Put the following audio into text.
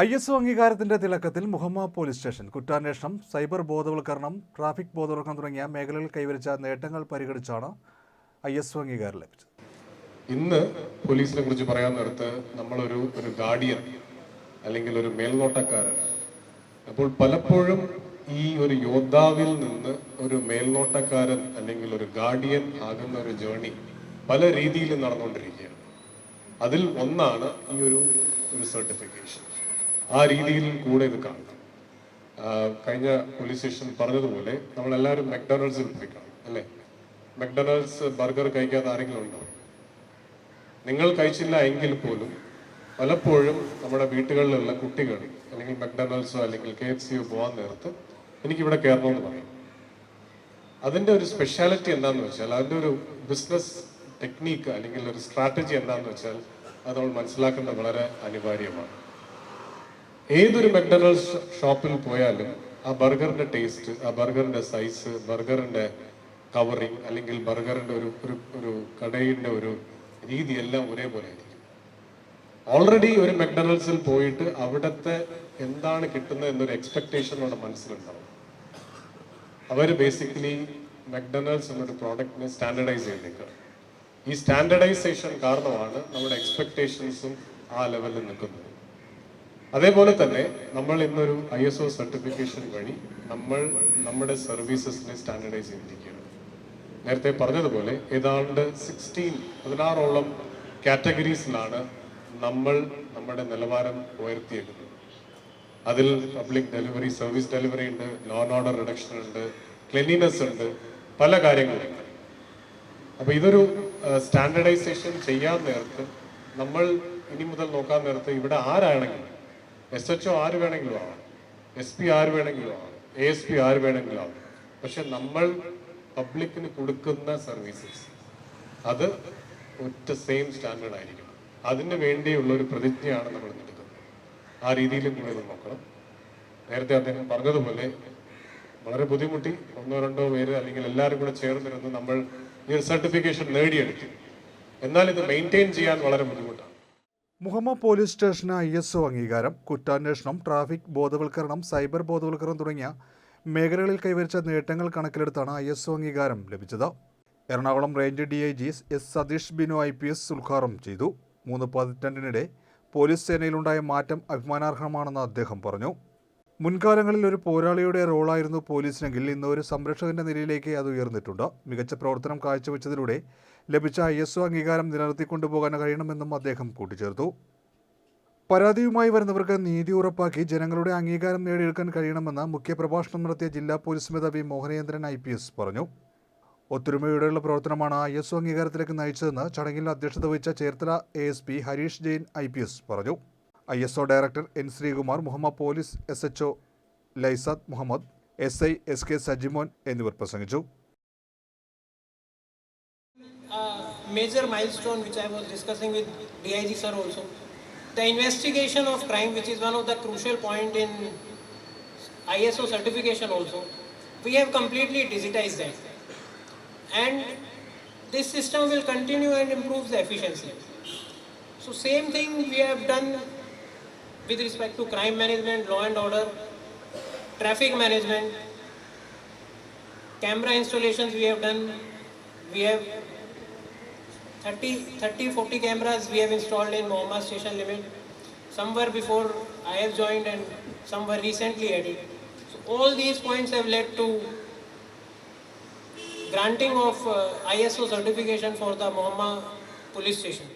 I S O അംഗീകാരത്തിന്റെ തിളക്കത്തിൽ Muhamma police station കുറ്റാന്വേഷണം സൈബർ ബോധവൽക്കരണം ട്രാഫിക് ബോധവൽക്കരണം തുടങ്ങിയ മേഖലകളിൽ കൈവരിച്ച നേട്ടങ്ങൾ പരിഗണിച്ചാണ് ഐ എസ് ഒ അംഗീകാരം ലഭിച്ചത്. ഇന്ന് പോലീസിനെ കുറിച്ച് പറയാൻ നേരത്ത് നമ്മളൊരു ഒരു ഗാർഡിയൻ അല്ലെങ്കിൽ ഒരു മേൽനോട്ടക്കാരൻ. അപ്പോൾ പലപ്പോഴും ഈ ഒരു യോദ്ധാവിൽ നിന്ന് ഒരു മേൽനോട്ടക്കാരൻ അല്ലെങ്കിൽ ഒരു ഗാർഡിയൻ ആകുന്ന ഒരു ജേണി പല രീതിയിൽ നടന്നുകൊണ്ടിരിക്കുകയാണ്. അതിൽ ഒന്നാണ് ഈ ഒരു ഒരു സർട്ടിഫിക്കേഷൻ. ആ രീതിയിൽ കൂടെ ഇത് കാണണം കഴിഞ്ഞ പോലീസ് സ്റ്റേഷൻ പറഞ്ഞതുപോലെ നമ്മളെല്ലാവരും മെക്ഡൊണാൾഡ്സിൽ പോയി കാണും അല്ലേ? മെക്ഡൊണാൾഡ്സ് ബർഗർ കഴിക്കാത്ത ആരെങ്കിലും ഉണ്ടോ? നിങ്ങൾ കഴിച്ചില്ല എങ്കിൽ പോലും പലപ്പോഴും നമ്മുടെ വീട്ടുകളിലുള്ള കുട്ടികൾ അല്ലെങ്കിൽ മെക്ഡൊണാൾഡ്സോ അല്ലെങ്കിൽ കെ എഫ് സിയോ പോകാൻ നേരത്ത് എനിക്കിവിടെ കയറണമെന്ന് പറയും. അതിന്റെ ഒരു സ്പെഷ്യാലിറ്റി എന്താന്ന് വെച്ചാൽ അതിന്റെ ഒരു ബിസിനസ് ടെക്നീക്ക് അല്ലെങ്കിൽ ഒരു സ്ട്രാറ്റജി എന്താന്ന് വെച്ചാൽ അത് നമ്മൾ മനസ്സിലാക്കേണ്ടത് വളരെ അനിവാര്യമാണ്. ഏതൊരു മെക്ഡൊണാൾഡ്സ് ഷോപ്പിൽ പോയാലും ആ ബർഗറിന്റെ ടേസ്റ്റ് ആ ബർഗറിന്റെ സൈസ് ബർഗറിന്റെ കവറിങ് അല്ലെങ്കിൽ ബർഗറിന്റെ ഒരു ഒരു കടയിന്റെ ഒരു രീതി എല്ലാം ഒരേപോലെ ആയിരിക്കും. ഓൾറെഡി ഒരു മെക്ഡൊണാൾഡ്സിൽ പോയിട്ട് അവിടുത്തെ എന്താണ് കിട്ടുന്നത് എന്നൊരു എക്സ്പെക്ടേഷൻ നമ്മുടെ മനസ്സിലുണ്ടാവും. അവർ ബേസിക്കലി മെക്ഡൊണാൾഡ്സ് എന്നൊരു പ്രോഡക്റ്റിനെ സ്റ്റാൻഡർഡൈസ് ചെയ്തേക്കുക ഈ സ്റ്റാൻഡർഡൈസേഷൻ കാരണമാണ് നമ്മുടെ എക്സ്പെക്ടേഷൻസും ആ ലെവലിൽ നിൽക്കുന്നത്. അതേപോലെ തന്നെ നമ്മൾ ഇന്നൊരു ഐ എസ് ഒ സർട്ടിഫിക്കേഷൻ വഴി നമ്മൾ നമ്മുടെ സർവീസസിനെ സ്റ്റാൻഡർഡൈസ് ചെയ്തിരിക്കുകയാണ്. നേരത്തെ പറഞ്ഞതുപോലെ ഏതാണ്ട് സിക്സ്റ്റീൻ പതിനാറോളം കാറ്റഗറീസിലാണ് നമ്മൾ നമ്മുടെ നിലവാരം ഉയർത്തിയേക്കുന്നത്. അതിൽ പബ്ലിക് ഡെലിവറി സർവീസ് ഡെലിവറി ഉണ്ട് ലോ ആൻഡ് ഓർഡർ റിഡക്ഷൻ ഉണ്ട് ക്ലെൻലിനെസ് ഉണ്ട് പല കാര്യങ്ങളുണ്ട്. അപ്പൊ ഇതൊരു സ്റ്റാൻഡർഡൈസേഷൻ ചെയ്യാൻ നേരത്ത് നമ്മൾ ഇനി മുതൽ നോക്കാൻ നേരത്ത് ഇവിടെ ആരാണെങ്കിലും എസ് എച്ച് ഒ ആര് വേണമെങ്കിലും ആവാം. എസ് പി ആര് വേണമെങ്കിലും ആവാം. എ എസ് പി ആര് വേണമെങ്കിലും ആവാം. പക്ഷെ നമ്മൾ പബ്ലിക്കിന് കൊടുക്കുന്ന സർവീസസ് അത് ഒറ്റ സെയിം സ്റ്റാൻഡേർഡ് ആയിരിക്കും അതിന് വേണ്ടിയുള്ള ഒരു പ്രതിജ്ഞയാണ് നമ്മൾ എടുക്കുന്നത്. ആ രീതിയിലും കൂടെ ഇത് നോക്കണം. നേരത്തെ അദ്ദേഹം പറഞ്ഞതുപോലെ വളരെ ബുദ്ധിമുട്ടി. ഒന്നോ രണ്ടോ പേര് അല്ലെങ്കിൽ എല്ലാവരും കൂടെ ചേർന്നിരുന്ന് നമ്മൾ ഈ ഒരു സർട്ടിഫിക്കേഷൻ നേടിയെടുത്തു. എന്നാൽ ഇത് മെയിന്റെയിൻ ചെയ്യാൻ വളരെ ബുദ്ധിമുട്ടാണ്. മുഹമ്മ പോലീസ് സ്റ്റേഷന് ഐ എസ് ഒ അംഗീകാരം കുറ്റാന്വേഷണം ട്രാഫിക് ബോധവൽക്കരണം സൈബർ ബോധവൽക്കരണം തുടങ്ങിയ മേഖലകളിൽ കൈവരിച്ച നേട്ടങ്ങൾ കണക്കിലെടുത്താണ് ഐ എസ് ഒ അംഗീകാരം ലഭിച്ചത്. Ernakulam range D I G S Satish Binu I P S ഉദ്ഘാടനം ചെയ്തു. മൂന്ന് പതിറ്റാണ്ടിനിടെ പോലീസ് സേനയിലുണ്ടായ മാറ്റം അഭിമാനാർഹമാണെന്ന് അദ്ദേഹം പറഞ്ഞു. മുൻകാലങ്ങളിൽ ഒരു പോരാളിയുടെ റോളായിരുന്നു പോലീസിനെങ്കിൽ ഇന്ന് ഒരു സംരക്ഷകന്റെ നിലയിലേക്ക് അത് ഉയർന്നിട്ടുണ്ട്. മികച്ച പ്രവർത്തനം കാഴ്ചവെച്ചതിലൂടെ ലഭിച്ച ഐ എസ് ഒ അംഗീകാരം നിലനിർത്തിക്കൊണ്ടുപോകാൻ കഴിയണമെന്നും അദ്ദേഹം കൂട്ടിച്ചേർത്തു. പരാതിയുമായി വരുന്നവർക്ക് നീതി ഉറപ്പാക്കി ജനങ്ങളുടെ അംഗീകാരം നേടിയെടുക്കാൻ കഴിയണമെന്ന് മുഖ്യപ്രഭാഷണം നടത്തിയ ജില്ലാ പോലീസ് മേധാവി മോഹനേന്ദ്രൻ ഐ പി എസ് പറഞ്ഞു. ഒത്തൊരുമയോടെയുള്ള പ്രവർത്തനമാണ് ഐ എസ് ഒ അംഗീകാരത്തിലേക്ക് നയിച്ചതെന്ന് ചടങ്ങിൽ അധ്യക്ഷത വഹിച്ച Cherthala A S P Harish Jain I P S പറഞ്ഞു. I S O director N Sreekumar Muhammad police S H O Laisad Muhammad S I S K Sajimon എന്നിവർ പ്രസംഗിച്ചു uh, major milestone which I was discussing with DIG sir also. The investigation of crime, which is one of the crucial point in ISO certification also, we have completely digitized that. And this system will continue and improve the efficiency. So same thing we have done with respect to crime management, law and order, traffic management, camera installations we have done. We have 30, 30 40 cameras we have installed in Mohama station limit. Some were before I have joined and some were recently added. So all these points have led to granting of uh, ISO certification for the Mohama police station.